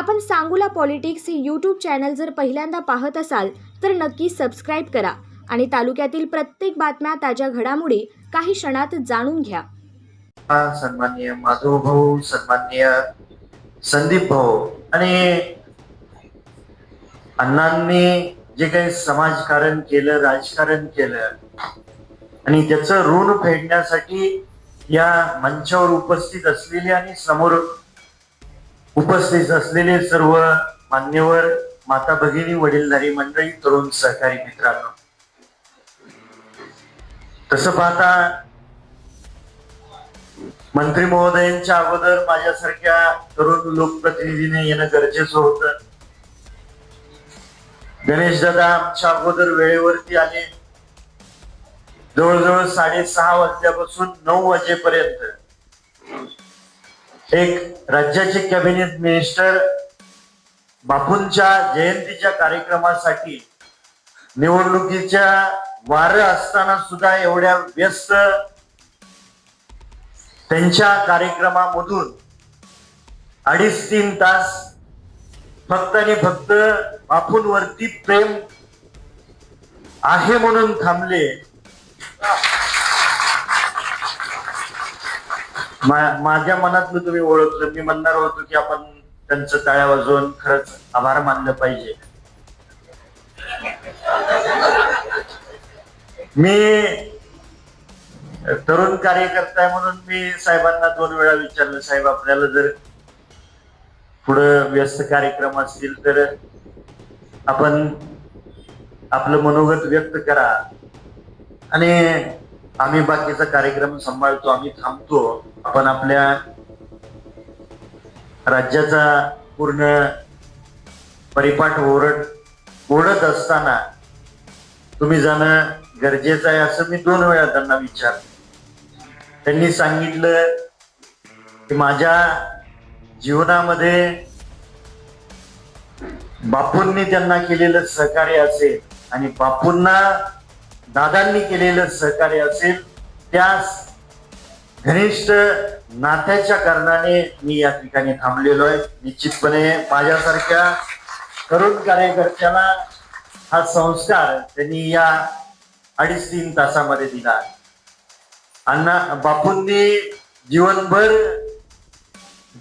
आपण सांगूला पॉलिटिक्स हे YouTube channel जर पहिल्यांदा पाहत असाल तर नक्की सबस्क्राईब करा आणि तालुक्यातील प्रत्येक बातम्या ताज्या घडामोडी काही क्षणात जाणून घ्या. सन्मान्य माधव भाऊ सन्मान्य संदीप भाऊ आणि अण्णांनी जे काही समाजकारण केलं राजकारण केलं आणि त्याचं ऋण फेडण्यासाठी या मंचावर उपस्थित असलेले आणि समोर उपस्थित असलेले सर्व मान्यवर माता भगिनी वडीलधारी मंडळी तरुण सहकारी मित्रांनो. तसं पाहता मंत्री महोदयांच्या अगोदर माझ्यासारख्या तरुण लोकप्रतिनिधीने येणं गरजेचं होतं. गणेश दादा आमच्या अगोदर वेळेवरती आले. जवळजवळ साडेसहा वाजल्यापासून नऊ वाजेपर्यंत एक राज्याचे कॅबिनेट मिनिस्टर बापूंच्या जयंतीच्या कार्यक्रमासाठी निवडणुकीच्या वारं असताना सुद्धा एवढ्या व्यस्त त्यांच्या कार्यक्रमामधून अडीच तीन तास फक्त आणि फक्त बापूंवरती प्रेम आहे म्हणून थांबले मा- माझ्या मनातलं तुम्ही ओळखलं मी म्हणणार होतो की आपण त्यांचं टाळ्या वाजवून खरंच आभार मानलं पाहिजे. मी तरुण कार्यकर्ता आहे म्हणून मी साहेबांना दोन वेळा विचारलं साहेब आपल्याला जर पुढं व्यस्त कार्यक्रम असतील तर आपण आपलं मनोगत व्यक्त करा. आणि आम्ही बाकीचा कार्यक्रम सांभाळतो आम्ही थांबतो. आपण आपल्या राज्याचा पूर्ण परिपाठ ओरड ओढत असताना तुम्ही जाणं गरजेचं आहे असं मी दोन वेळा त्यांना विचार त्यांनी सांगितलं की माझ्या जीवनामध्ये बापूंनी त्यांना केलेलं सहकार्य असेल आणि बापूंना दादांनी केलेलं सहकार्य असेल त्या घनिष्ठ नात्याच्या कारणाने मी या ठिकाणी थांबलेलो आहे. निश्चितपणे माझ्यासारख्या तरुण कार्यकर्त्याला हा संस्कार त्यांनी या अडीच तीन तासामध्ये दिला अण्णा बापूंनी जीवनभर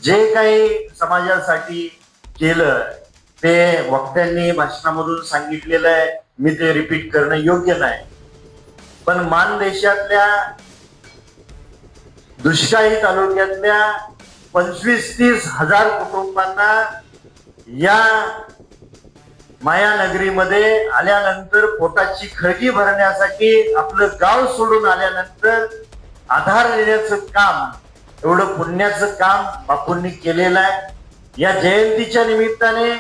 जे काही समाजासाठी केलं ते वक्त्यांनी भाषणामधून सांगितलेलं आहे. मी ते रिपीट करणं योग्य नाही. पण मानदेशातल्या दुष्काळी तालुक्यातल्या पंचवीस तीस हजार कुटुंबांना या मायानगरीमध्ये आल्यानंतर पोटाची खळगी भरण्यासाठी आपलं गाव सोडून आल्यानंतर आधार देण्याचं काम एवढं पुण्याचं काम बापूंनी केलेलं आहे. या जयंतीच्या निमित्ताने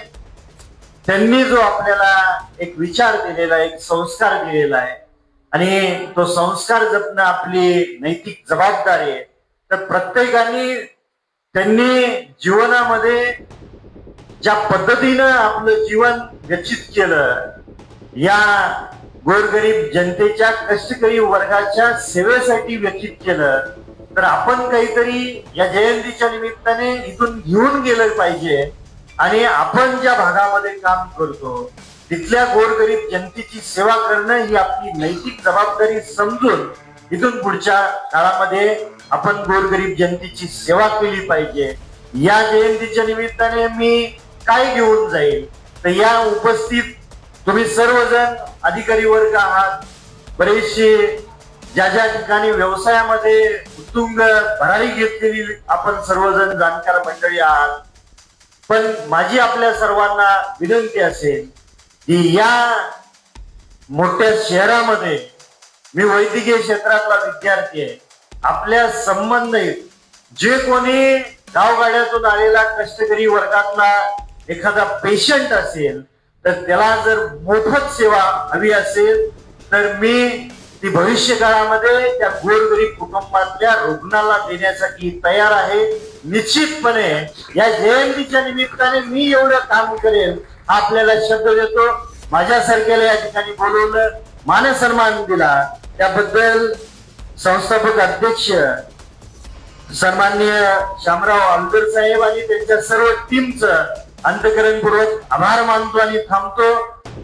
त्यांनी जो आपल्याला एक विचार दिलेला आहे एक संस्कार दिलेला आहे आणि तो संस्कार जपणं आपली नैतिक जबाबदारी आहे तर प्रत्येकाने त्यांनी जीवनामध्ये ज्या पद्धतीनं आपलं जीवन व्यचित केलं या गोरगरीब जनतेच्या कष्टकरी वर्गाच्या सेवेसाठी व्यतीत केलं तर आपण काहीतरी या जयंतीच्या निमित्ताने इथून घेऊन गेलं पाहिजे. आणि आपण ज्या भागामध्ये काम करतो तिथल्या गोरगरीब जनतेची सेवा करणं ही आपली नैतिक जबाबदारी समजून इथून पुढच्या काळामध्ये आपण गोरगरीब जनतेची सेवा केली पाहिजे. या जयंतीच्या निमित्ताने मी काय घेऊन जाईल? तर या उपस्थित तुम्ही सर्वजण अधिकारी वर्ग आहात. बरेचसे ज्या ज्या ठिकाणी व्यवसायामध्ये उत्तुंग भरारी घेतलेली आपण सर्वजण जाणकार मंडळी आहात. पण माझी आपल्या सर्वांना विनंती असेल की या मोठ्या शहरामध्ये मी वैद्यकीय क्षेत्रातला विद्यार्थी आहे. आपल्या संबंधित जे कोणी गावगाड्यातून आलेला कष्टकरी वर्गातला एखादा पेशंट असेल तर त्याला जर मोफत सेवा हवी असेल तर मी ती भविष्य काळामध्ये त्या गोरगरीब कुटुंबातल्या रुग्णाला देण्यासाठी तयार आहे. निश्चितपणे या जयंतीच्या निमित्ताने मी एवढं काम करेल हा आपल्याला शब्द देतो. माझ्यासारख्याला या ठिकाणी बोलवलं मानसन्मान दिला. त्याबद्दल संस्थापक अध्यक्ष सन्माननीय शामराव आमदार साहेब आणि त्यांच्या सर्व टीमचं अंतकरणपूर्वक आभार मानतो आणि थांबतो.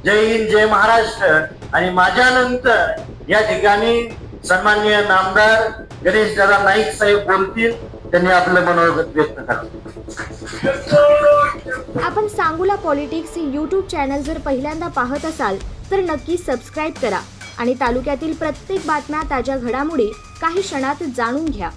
जय हिंद जय महाराष्ट्र. आणि माझ्यानंतर या ठिकाणी सन्माननीय नामदार गणेश दादा नाईक साहेब बोलतील त्यांनी आपलं मनोगत व्यक्त करावं. आपण सांगूला पॉलिटिक्स हे यूट्यूब चॅनल जर पहिल्यांदा पाहत असाल तर नक्की सबस्क्राईब करा आणि तालुक्यातील प्रत्येक बातम्या ताज्या घडामोडी काही क्षणात जाणून घ्या.